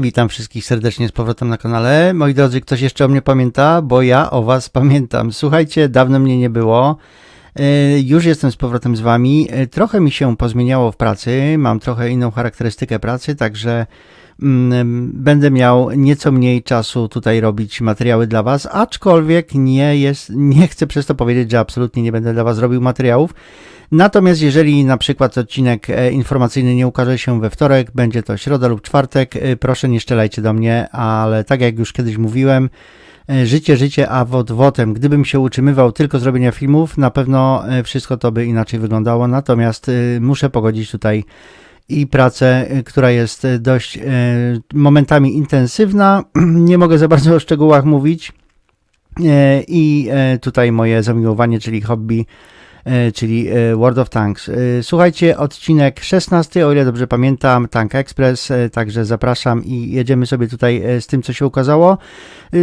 Witam wszystkich serdecznie z powrotem na kanale. Moi drodzy, ktoś jeszcze o mnie pamięta, bo ja o was pamiętam. Słuchajcie, dawno mnie nie było. E, Już jestem z powrotem z wami. E, Trochę mi się pozmieniało w pracy, mam trochę inną charakterystykę pracy, także mm, będę miał nieco mniej czasu tutaj robić materiały dla was, aczkolwiek nie jest, nie chcę przez to powiedzieć, że absolutnie nie będę dla was robił materiałów. Natomiast jeżeli na przykład odcinek e, informacyjny nie ukaże się we wtorek, będzie to środa lub czwartek, proszę nie szczelajcie do mnie, ale tak jak już kiedyś mówiłem, życie, życie, a wod wotem. Gdybym się utrzymywał tylko z robienia filmów, na pewno e, wszystko to by inaczej wyglądało, natomiast e, muszę pogodzić tutaj i pracę, e, która jest e, dość e, momentami intensywna. Nie mogę za bardzo o szczegółach mówić. E, I e, tutaj moje zamiłowanie, czyli hobby, e, czyli e, World of Tanks. E, Słuchajcie, odcinek 16, o ile dobrze pamiętam, Tank Express, e, także zapraszam i jedziemy sobie tutaj e, z tym, co się ukazało. E,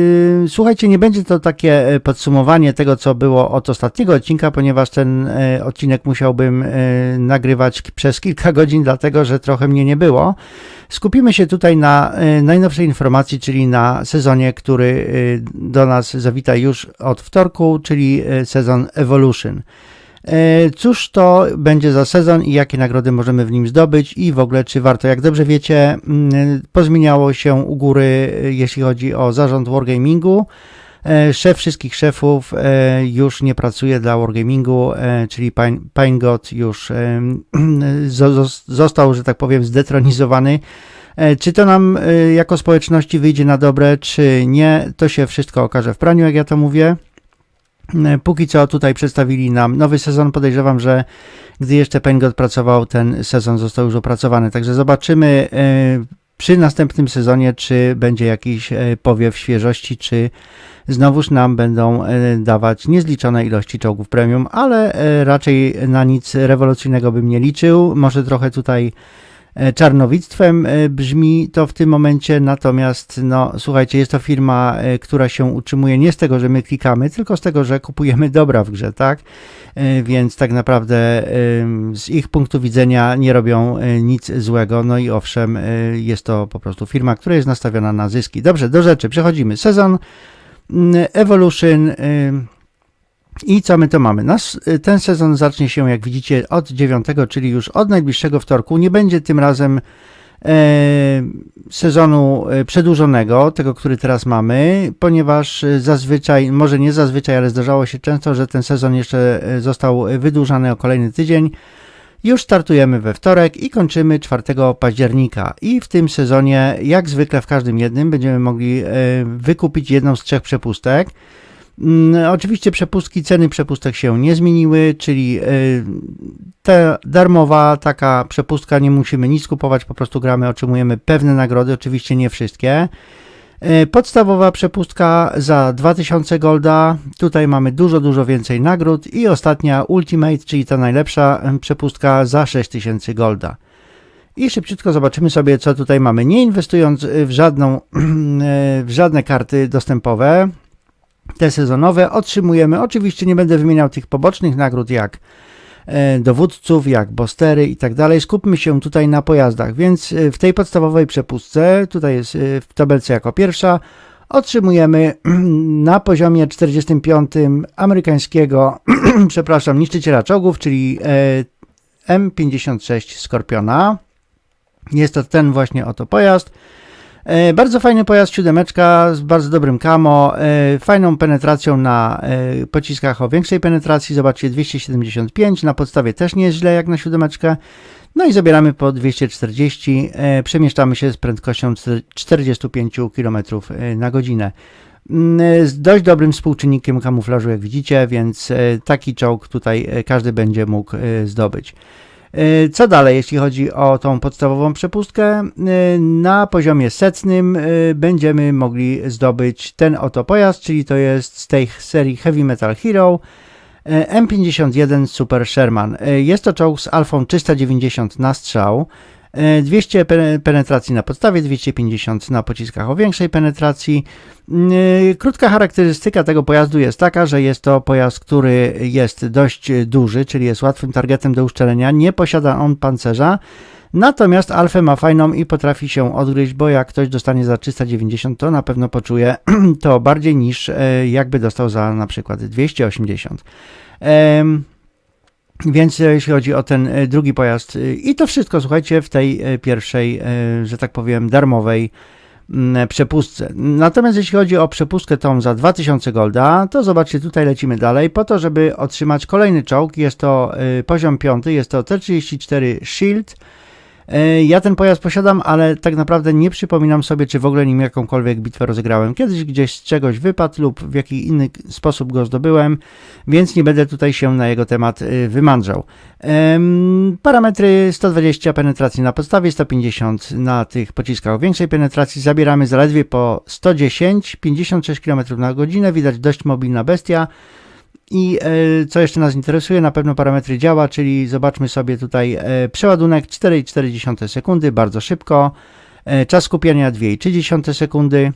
Słuchajcie, nie będzie to takie e, podsumowanie tego, co było od ostatniego odcinka, ponieważ ten e, odcinek musiałbym e, nagrywać przez kilka godzin, dlatego że trochę mnie nie było. Skupimy się tutaj na e, najnowszej informacji, czyli na sezonie, który e, do nas zawita już od wtorku, czyli e, sezon Evolution. E, Cóż to będzie za sezon i jakie nagrody możemy w nim zdobyć i w ogóle czy warto? Jak dobrze wiecie, mm, pozmieniało się u góry, e, jeśli chodzi o zarząd Wargamingu. E, Szef wszystkich szefów już nie pracuje dla Wargamingu, czyli Pine, Pine God już zo- zo- został, że tak powiem, zdetronizowany. Czy to nam jako społeczności wyjdzie na dobre, czy nie, to się wszystko okaże w praniu, jak ja to mówię. E, Póki co tutaj przedstawili nam nowy sezon. Podejrzewam, że gdy jeszcze Pengot pracował, ten sezon został już opracowany. Także zobaczymy e, przy następnym sezonie, czy będzie jakiś e, powiew świeżości, czy znowuż nam będą dawać niezliczone ilości czołgów premium, ale raczej na nic rewolucyjnego bym nie liczył. Może trochę tutaj czarnowictwem e, brzmi to w tym momencie, natomiast no słuchajcie, jest to firma, e, która się utrzymuje nie z tego, że my klikamy, tylko z tego, że kupujemy dobra w grze, tak? E, Więc tak naprawdę z ich punktu widzenia nie robią e, nic złego, no i owszem, e, jest to po prostu firma, która jest nastawiona na zyski. Dobrze, do rzeczy, przechodzimy. Sezon mm, Evolution i co my to mamy? Nasz, y, ten sezon zacznie się, jak widzicie, od 9, czyli już od najbliższego wtorku. Nie będzie tym razem e, sezonu e, przedłużonego, tego, który teraz mamy, ponieważ e, zazwyczaj, może nie zazwyczaj, ale zdarzało się często, że ten sezon jeszcze został wydłużany o kolejny tydzień. Już startujemy we wtorek i kończymy 4 października. I w tym sezonie, jak zwykle w każdym jednym, będziemy mogli wykupić jedną z trzech przepustek. Mm, Oczywiście przepustki, ceny przepustek się nie zmieniły, czyli y, ta darmowa taka przepustka, nie musimy nic kupować, po prostu gramy, otrzymujemy pewne nagrody, oczywiście nie wszystkie. Y, Podstawowa przepustka za 2000 golda, tutaj mamy dużo, dużo więcej nagród i ostatnia Ultimate, czyli ta najlepsza przepustka za 6000 golda. I szybciutko zobaczymy sobie, co tutaj mamy. Nie inwestując w, żadną, y, w żadne karty dostępowe, te sezonowe otrzymujemy. Oczywiście nie będę wymieniał tych pobocznych nagród jak e, dowódców, jak bostery i tak dalej. Skupmy się tutaj na pojazdach, więc e, w tej podstawowej przepustce, tutaj jest e, w tabelce jako pierwsza, otrzymujemy na poziomie 45 amerykańskiego, przepraszam, niszczyciela czołgów, czyli e, M56 Skorpiona. Jest to ten właśnie oto pojazd. E, Bardzo fajny pojazd, siódemeczka z bardzo dobrym camo, e, fajną penetracją na e, pociskach o większej penetracji, zobaczcie 275, na podstawie też nie jest źle jak na siódemeczkę. No i zabieramy po 240, e, przemieszczamy się z prędkością czter- 45 km na godzinę. Mm, Z dość dobrym współczynnikiem kamuflażu, jak widzicie, więc taki czołg tutaj każdy będzie mógł zdobyć. E, Co dalej, jeśli chodzi o tą podstawową przepustkę? E, Na poziomie setnym e, będziemy mogli zdobyć ten oto pojazd, czyli to jest z tej serii Heavy Metal Hero e, M51 Super Sherman. Jest to czołg z alfą 390 na strzał. E, 200 pe- penetracji na podstawie, 250 na pociskach o większej penetracji. Yy, Krótka charakterystyka tego pojazdu jest taka, że jest to pojazd, który jest dość duży, czyli jest łatwym targetem do uszczelenia. Nie posiada on pancerza. Natomiast Alfę ma fajną i potrafi się odgryźć, bo jak ktoś dostanie za 390, to na pewno poczuje to bardziej niż e, jakby dostał za na przykład 280. Więc jeśli chodzi o ten e, drugi pojazd, e, i to wszystko, słuchajcie, w tej pierwszej, że tak powiem, darmowej mm, przepustce. Natomiast jeśli chodzi o przepustkę tą za 2000 golda, to zobaczcie, tutaj lecimy dalej. Po to, żeby otrzymać kolejny czołg, jest to poziom 5, jest to T34 Shield E, ja ten pojazd posiadam, ale tak naprawdę nie przypominam sobie, czy w ogóle nim jakąkolwiek bitwę rozegrałem. Kiedyś gdzieś z czegoś wypadł lub w jakiś inny sposób go zdobyłem, więc nie będę tutaj się na jego temat y, wymądrzał. Parametry 120 penetracji na podstawie, 150 na tych pociskach o większej penetracji. Zabieramy zaledwie po 110, 56 km na godzinę. Widać dość mobilna bestia. I e, co jeszcze nas interesuje, na pewno parametry działa, czyli zobaczmy sobie tutaj e, przeładunek 4,4 sekundy, bardzo szybko, e, czas skupiania 2,3 sekundy,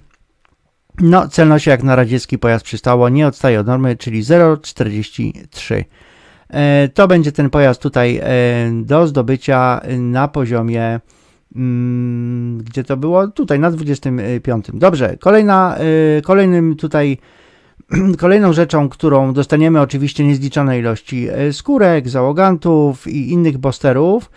no celność jak na radziecki pojazd przystało, nie odstaje od normy, czyli 0,43. To będzie ten pojazd tutaj do zdobycia na poziomie, mm, gdzie to było? Tutaj na 25. Dobrze, kolejna, kolejnym tutaj Kolejną rzeczą, którą dostaniemy oczywiście niezliczone ilości e, skórek, załogantów i innych bosterów.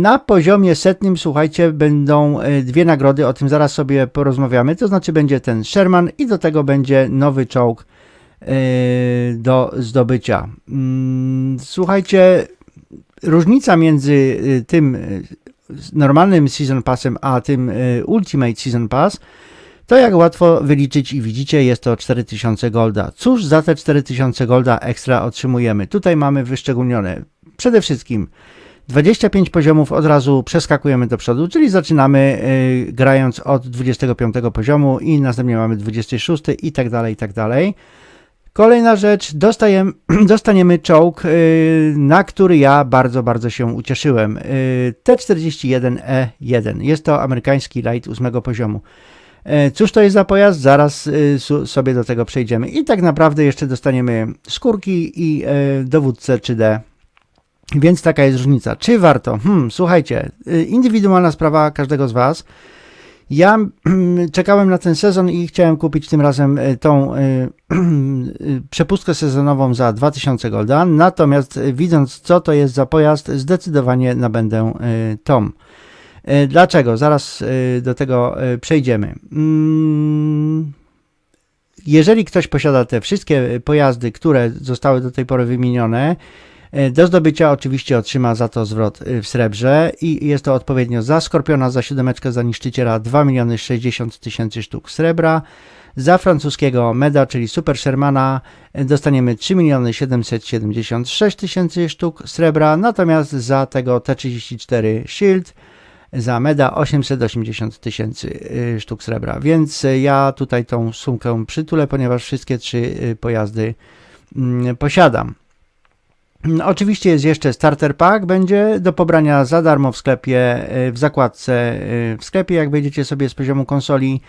Na poziomie setnym, słuchajcie, będą e, dwie nagrody, o tym zaraz sobie porozmawiamy. To znaczy będzie ten Sherman i do tego będzie nowy czołg e, do zdobycia. Słuchajcie, różnica między tym normalnym Season Passem a tym Ultimate Season Pass to jak łatwo wyliczyć i widzicie, jest to 4000 golda. Cóż za te 4000 golda ekstra otrzymujemy? Tutaj mamy wyszczególnione przede wszystkim 25 poziomów od razu przeskakujemy do przodu, czyli zaczynamy y, grając od 25 poziomu i następnie mamy 26 i tak dalej, i tak dalej. Kolejna rzecz, dostajemy, dostaniemy czołg, y, na który ja bardzo, bardzo się ucieszyłem. Y, T-41E1. Jest to amerykański light 8 poziomu. E, cóż to jest za pojazd? Zaraz e, sobie do tego przejdziemy. I tak naprawdę jeszcze dostaniemy skórki i e, dowódcę 3D. Więc taka jest różnica. Czy warto? Hmm, słuchajcie, indywidualna sprawa każdego z Was. Ja czekałem na ten sezon i chciałem kupić tym razem tą przepustkę sezonową za 2000 golda. Natomiast widząc co to jest za pojazd, zdecydowanie nabędę tą. E, dlaczego? Zaraz e, do tego e, przejdziemy. Mm, jeżeli ktoś posiada te wszystkie pojazdy, które zostały do tej pory wymienione, do zdobycia oczywiście otrzyma za to zwrot w srebrze i jest to odpowiednio za Skorpiona, za siódemeczkę, za niszczyciela 2 miliony 60 tysięcy sztuk srebra. Za francuskiego Meda, czyli Super Shermana, dostaniemy 3 miliony 776 tysięcy sztuk srebra, natomiast za tego T34 Shield za meda 880 tysięcy y, sztuk srebra. Więc y, ja tutaj tą sumkę przytulę, ponieważ wszystkie trzy y, pojazdy mm, posiadam. Mm, oczywiście jest jeszcze starter pack, będzie do pobrania za darmo w sklepie, w zakładce w sklepie, jak wejdziecie sobie z poziomu konsoli.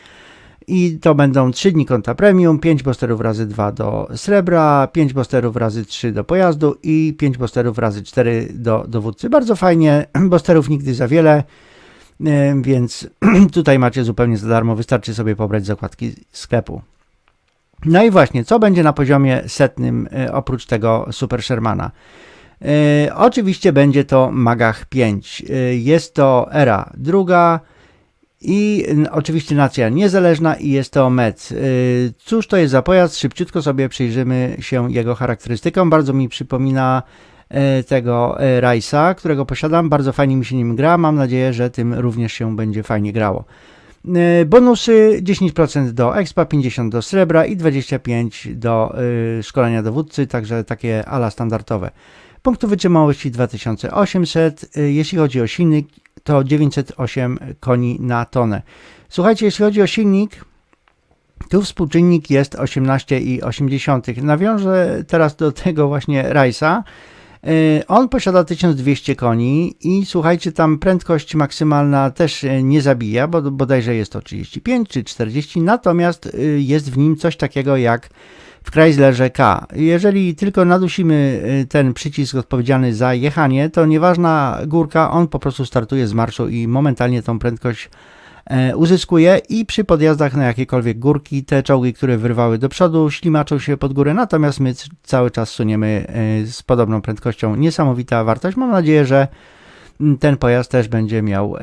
I to będą 3 dni konta premium, 5 bosterów razy 2 do srebra, 5 bosterów razy 3 do pojazdu i 5 bosterów razy 4 do dowódcy. Bardzo fajnie, bosterów nigdy za wiele. E, więc tutaj macie zupełnie za darmo, wystarczy sobie pobrać zakładki sklepu. No i właśnie, co będzie na poziomie setnym e, oprócz tego Super Shermana? E, oczywiście będzie to Magach 5. Jest to era druga i oczywiście nacja niezależna i jest to MEC. Cóż to jest za pojazd? Szybciutko sobie przyjrzymy się jego charakterystykom. Bardzo mi przypomina tego e, Rajsa, którego posiadam. Bardzo fajnie mi się nim gra. Mam nadzieję, że tym również się będzie fajnie grało. E, bonusy 10% do expa, 50 do srebra i 25 do szkolenia dowódcy, także takie ala standardowe. Punktu wytrzymałości 2800. Jeśli chodzi o silnik, to 908 koni na tonę. Słuchajcie, jeśli chodzi o silnik, tu współczynnik jest 18,8. Nawiążę teraz do tego właśnie Rajsa. E, On posiada 1200 koni i słuchajcie, tam prędkość maksymalna też e, nie zabija, bo bodajże jest to 35 czy 40, natomiast e, jest w nim coś takiego jak w Chryslerze K. Jeżeli tylko nadusimy ten przycisk odpowiedzialny za jechanie, to nieważna górka, on po prostu startuje z marszu i momentalnie tą prędkość uzyskuje i przy podjazdach na jakiekolwiek górki te czołgi, które wyrwały do przodu, ślimaczą się pod górę, natomiast my cały czas suniemy z podobną prędkością. Niesamowita wartość. Mam nadzieję, że ten pojazd też będzie miał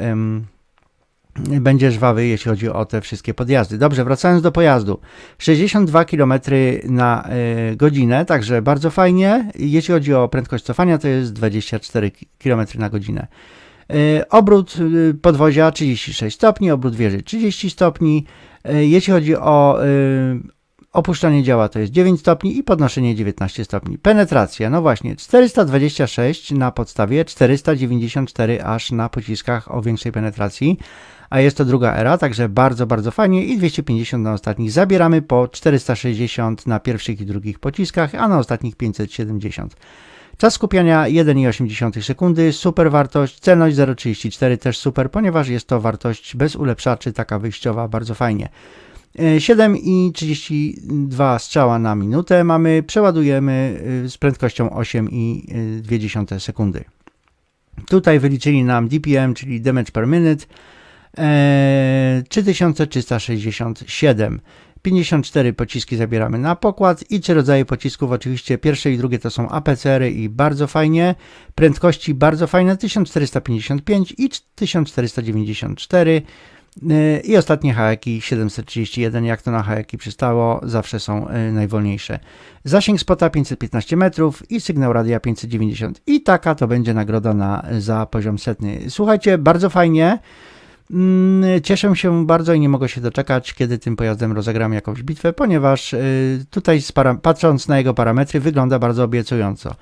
będzie żwawy, jeśli chodzi o te wszystkie podjazdy. Dobrze, wracając do pojazdu. 62 km na godzinę, także bardzo fajnie. Jeśli chodzi o prędkość cofania, to jest 24 km na godzinę. Obrót podwozia 36 stopni, obrót wieży 30 stopni. Jeśli chodzi o opuszczanie działa to jest 9 stopni i podnoszenie 19 stopni. Penetracja, no właśnie, 426 na podstawie, 494 aż na pociskach o większej penetracji, a jest to druga era, także bardzo, bardzo fajnie i 250 na ostatnich. Zabieramy po 460 na pierwszych i drugich pociskach, a na ostatnich 570. Czas skupiania 1,8 sekundy, super wartość, celność 0,34 też super, ponieważ jest to wartość bez ulepszaczy, taka wyjściowa, bardzo fajnie. 7,32 strzała na minutę mamy, przeładujemy z prędkością 8,2 sekundy. Tutaj wyliczyli nam DPM, czyli damage per minute, 3367. 54 pociski zabieramy na pokład i trzy rodzaje pocisków, oczywiście pierwsze i drugie to są APCR-y i bardzo fajnie, prędkości bardzo fajne 1455 i 1494 i ostatnie hajeki 731, jak to na hajeki przystało, zawsze są y, najwolniejsze. Zasięg spota 515 metrów i sygnał radia 590. I taka to będzie nagroda na, za poziom setny. Słuchajcie, bardzo fajnie. Mm, cieszę się bardzo i nie mogę się doczekać, kiedy tym pojazdem rozegram jakąś bitwę, ponieważ y, tutaj patrząc na jego parametry wygląda bardzo obiecująco.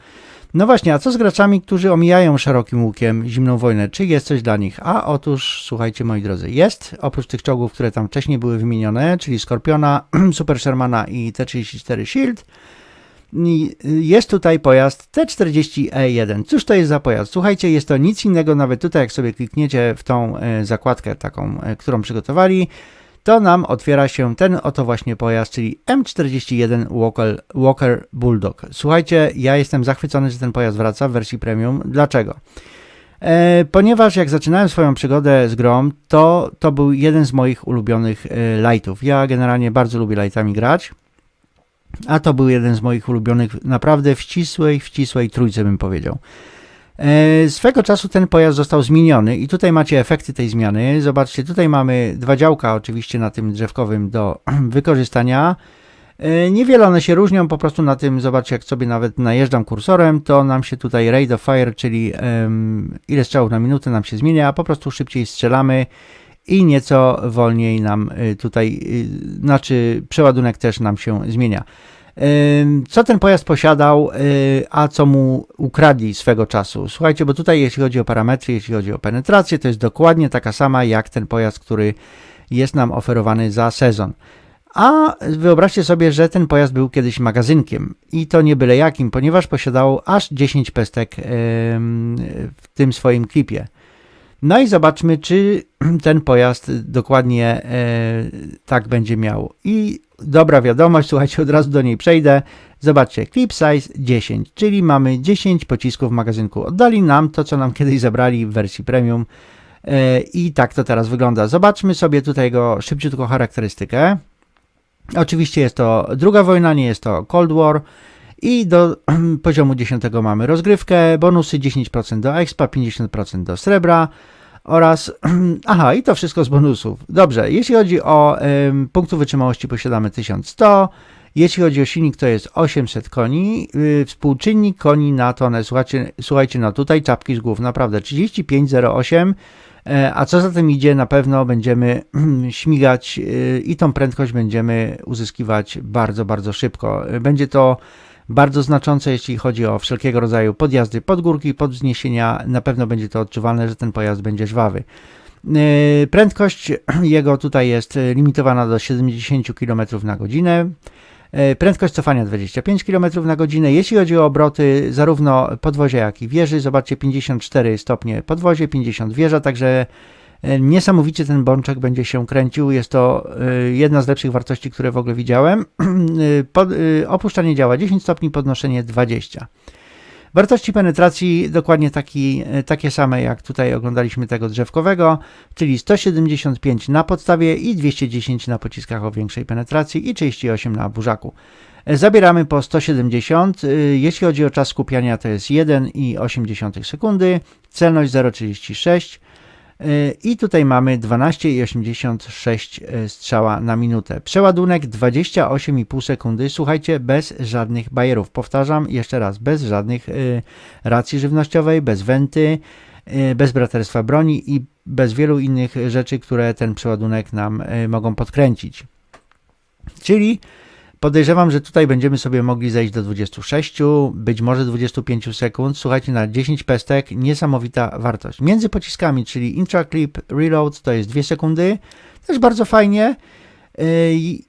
No właśnie, a co z graczami, którzy omijają szerokim łukiem zimną wojnę? Czy jest coś dla nich? A otóż, słuchajcie moi drodzy, jest, oprócz tych czołgów, które tam wcześniej były wymienione, czyli Skorpiona, Super Shermana i T-34 Shield, jest tutaj pojazd T40E1. Cóż to jest za pojazd? Słuchajcie, jest to nic innego, nawet tutaj jak sobie klikniecie w tą e, zakładkę taką, e, którą przygotowali, to nam otwiera się ten oto właśnie pojazd, czyli M41 Walker, Walker Bulldog. Słuchajcie, ja jestem zachwycony, że ten pojazd wraca w wersji premium. Dlaczego? E, ponieważ jak zaczynałem swoją przygodę z grą, to to był jeden z moich ulubionych e, lightów. Ja generalnie bardzo lubię lightami grać, a to był jeden z moich ulubionych, naprawdę w ścisłej, w ścisłej trójce bym powiedział. E, swego czasu ten pojazd został zmieniony i tutaj macie efekty tej zmiany. Zobaczcie, tutaj mamy dwa działka oczywiście na tym drzewkowym do wykorzystania. E, niewiele one się różnią, po prostu na tym, zobaczcie, jak sobie nawet najeżdżam kursorem, to nam się tutaj rate of fire, czyli ile strzałów na minutę nam się zmienia, a po prostu szybciej strzelamy i nieco wolniej nam e, tutaj, znaczy przeładunek też nam się zmienia co ten pojazd posiadał, y, a co mu ukradli swego czasu. Słuchajcie, bo tutaj jeśli chodzi o parametry, jeśli chodzi o penetrację, to jest dokładnie taka sama jak ten pojazd, który jest nam oferowany za sezon. A wyobraźcie sobie, że ten pojazd był kiedyś magazynkiem i to nie byle jakim, ponieważ posiadał aż 10 pestek w tym swoim klipie. No i zobaczmy, czy ten pojazd dokładnie e, tak będzie miał. I dobra wiadomość, słuchajcie, od razu do niej przejdę. Zobaczcie, clip size 10, czyli mamy 10 pocisków w magazynku. Oddali nam to, co nam kiedyś zabrali w wersji premium. E, I tak to teraz wygląda. Zobaczmy sobie tutaj jego szybciutko charakterystykę. Oczywiście jest to druga wojna, nie jest to Cold War. I do poziomu 10 mamy rozgrywkę, bonusy 10% do expa, 50% do srebra oraz, aha, i to wszystko z bonusów. Dobrze, jeśli chodzi o ym, punktów wytrzymałości posiadamy 1100, jeśli chodzi o silnik to jest 800 koni, yy, współczynnik koni na tonę, słuchajcie, słuchajcie, no tutaj czapki z głów, naprawdę 35,08, e, a co za tym idzie, na pewno będziemy śmigać yy, i tą prędkość będziemy uzyskiwać bardzo, bardzo szybko. Będzie to bardzo znaczące, jeśli chodzi o wszelkiego rodzaju podjazdy, podgórki, podwzniesienia. Na pewno będzie to odczuwalne, że ten pojazd będzie żwawy. Yy, prędkość jego tutaj jest limitowana do 70 km na godzinę. E, Prędkość cofania 25 km na godzinę. Jeśli chodzi o obroty, zarówno podwozia, jak i wieży, zobaczcie 54 stopnie podwozie, 50 wieża, także e, niesamowicie ten bączek będzie się kręcił. Jest to e, jedna z lepszych wartości, które w ogóle widziałem. Pod, opuszczanie działa 10 stopni, podnoszenie 20. Wartości penetracji dokładnie taki, takie same jak tutaj oglądaliśmy tego drzewkowego, czyli 175 na podstawie i 210 na pociskach o większej penetracji i 38 na burzaku. Zabieramy po 170. Jeśli chodzi o czas skupiania, to jest 1,8 sekundy, celność 0,36 i tutaj mamy 12,86 e, strzała na minutę. Przeładunek 28,5 sekundy. Słuchajcie, bez żadnych bajerów. Powtarzam jeszcze raz, bez żadnych e, racji żywnościowej, bez wenty, e, bez braterstwa broni i bez wielu innych rzeczy, które ten przeładunek nam mogą podkręcić. Czyli Podejrzewam, że tutaj będziemy sobie mogli zejść do 26, być może 25 sekund. Słuchajcie, na 10 pestek niesamowita wartość. Między pociskami, czyli intraclip, reload to jest 2 sekundy, też bardzo fajnie. Yy,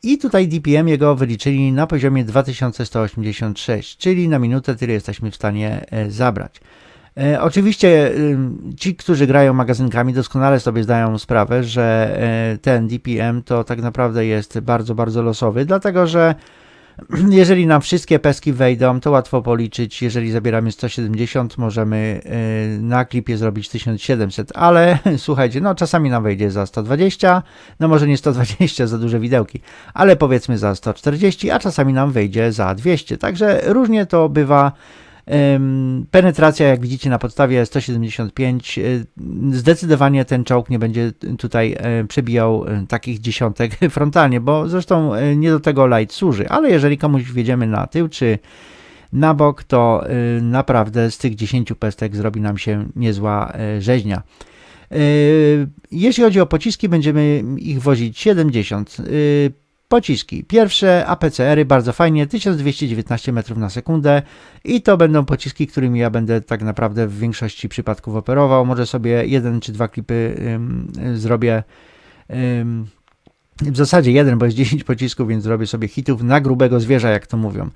I tutaj DPM jego wyliczyli na poziomie 2186, czyli na minutę tyle jesteśmy w stanie e, zabrać. E, oczywiście ci, którzy grają magazynkami, doskonale sobie zdają sprawę, że e, ten DPM to tak naprawdę jest bardzo, bardzo losowy, dlatego że jeżeli nam wszystkie peski wejdą, to łatwo policzyć. Jeżeli zabieramy 170, możemy e, na klipie zrobić 1700, ale słuchajcie, no czasami nam wejdzie za 120, no może nie 120 za duże widełki, ale powiedzmy za 140, a czasami nam wejdzie za 200. Także różnie to bywa Penetracja, jak widzicie na podstawie 175, e, zdecydowanie ten czołg nie będzie tutaj e, przebijał e, takich dziesiątek frontalnie, bo zresztą nie do tego light służy, ale jeżeli komuś wjedziemy na tył czy na bok, to naprawdę z tych 10 pestek zrobi nam się niezła rzeźnia. Jeśli chodzi o pociski, będziemy ich wozić 70. Pociski. Pierwsze APCR-y bardzo fajnie, 1219 metrów na sekundę i to będą pociski, którymi ja będę tak naprawdę w większości przypadków operował. Może sobie jeden czy dwa klipy ym, zrobię. Ym, w zasadzie jeden, bo jest 10 pocisków, więc zrobię sobie hitów na grubego zwierza, jak to mówią.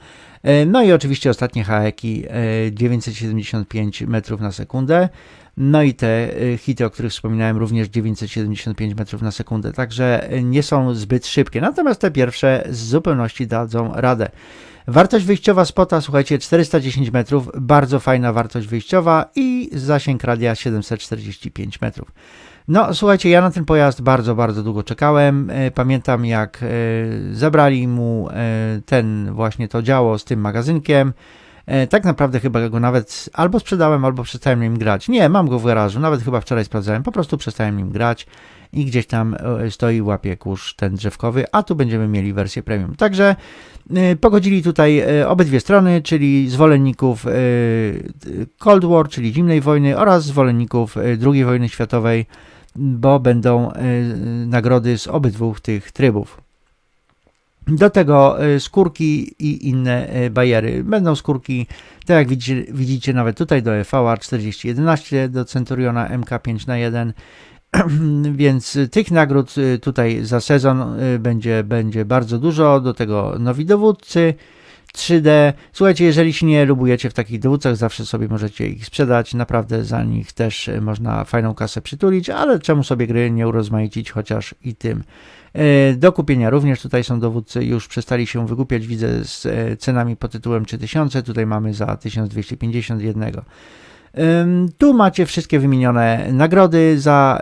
E, no i oczywiście ostatnie haeki 975 metrów na sekundę. No i te y, hity, o których wspominałem, również 975 metrów na sekundę, także nie są zbyt szybkie. Natomiast te pierwsze z zupełności dadzą radę. Wartość wyjściowa spota, słuchajcie, 410 metrów, bardzo fajna wartość wyjściowa i zasięg radia 745 metrów. No, słuchajcie, ja na ten pojazd bardzo, bardzo długo czekałem. E, pamiętam, jak e, zabrali mu e, ten właśnie to działo z tym magazynkiem. E, tak naprawdę chyba go nawet albo sprzedałem, albo przestałem nim grać. Nie, mam go w garażu, nawet chyba wczoraj sprawdzałem, po prostu przestałem nim grać i gdzieś tam e, stoi, łapie kurz ten drzewkowy, a tu będziemy mieli wersję premium. Także e, pogodzili tutaj obydwie strony, czyli zwolenników Cold War, czyli zimnej wojny oraz zwolenników II wojny światowej, bo będą nagrody z obydwu tych trybów. Do tego e, skórki i inne e, bajery. Będą skórki, tak jak widzicie, widzicie nawet tutaj do EVA 4011, do Centuriona MK5 na 1 więc tych nagród e, tutaj za sezon będzie, będzie bardzo dużo. Do tego nowi dowódcy 3D. Słuchajcie, jeżeli się nie lubujecie w takich dowódcach, zawsze sobie możecie ich sprzedać. Naprawdę za nich też można fajną kasę przytulić, ale czemu sobie gry nie urozmaicić chociaż i tym. E, do kupienia również tutaj są dowódcy, już przestali się wykupiać, widzę z e, cenami pod tytułem 3000, tutaj mamy za 1251. Tu macie wszystkie wymienione nagrody za,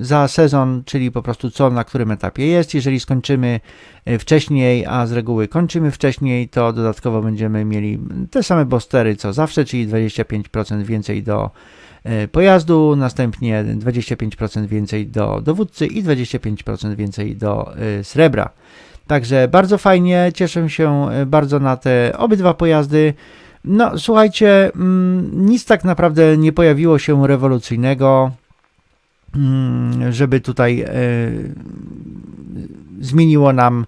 za sezon, czyli po prostu co na którym etapie jest. Jeżeli skończymy e, wcześniej, a z reguły kończymy wcześniej, to dodatkowo będziemy mieli te same bostery co zawsze, czyli 25% więcej do pojazdu, następnie 25% więcej do dowódcy i 25% więcej do e, srebra. Także bardzo fajnie, cieszę się e, bardzo na te obydwa pojazdy. No słuchajcie, mm, nic tak naprawdę nie pojawiło się rewolucyjnego, mm, żeby tutaj zmieniło nam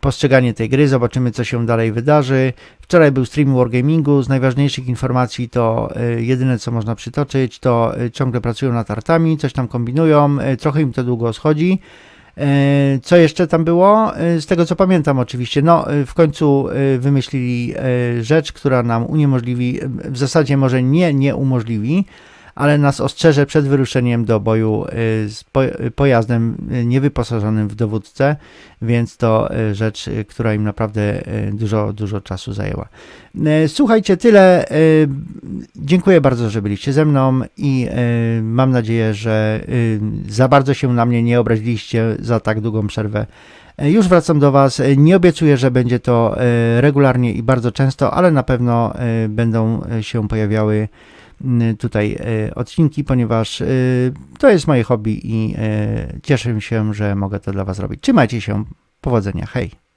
postrzeganie tej gry, zobaczymy co się dalej wydarzy. Wczoraj był stream Wargamingu, z najważniejszych informacji to y, jedyne co można przytoczyć, to y, ciągle pracują nad artami, coś tam kombinują, y, trochę im to długo schodzi. Co jeszcze tam było? Z tego co pamiętam, oczywiście, no w końcu wymyślili rzecz, która nam uniemożliwi, w zasadzie może nie nie umożliwi, ale nas ostrzeże przed wyruszeniem do boju e, z po- pojazdem e, niewyposażonym w dowódcę, więc to rzecz, która im naprawdę dużo, dużo czasu zajęła. Słuchajcie, tyle. Dziękuję bardzo, że byliście ze mną i mam nadzieję, że za bardzo się na mnie nie obraziliście za tak długą przerwę. Już wracam do Was. Nie obiecuję, że będzie to regularnie i bardzo często, ale na pewno będą się pojawiały tutaj e, odcinki, ponieważ e, to jest moje hobby i cieszę się, że mogę to dla Was robić. Trzymajcie się. Powodzenia. Hej.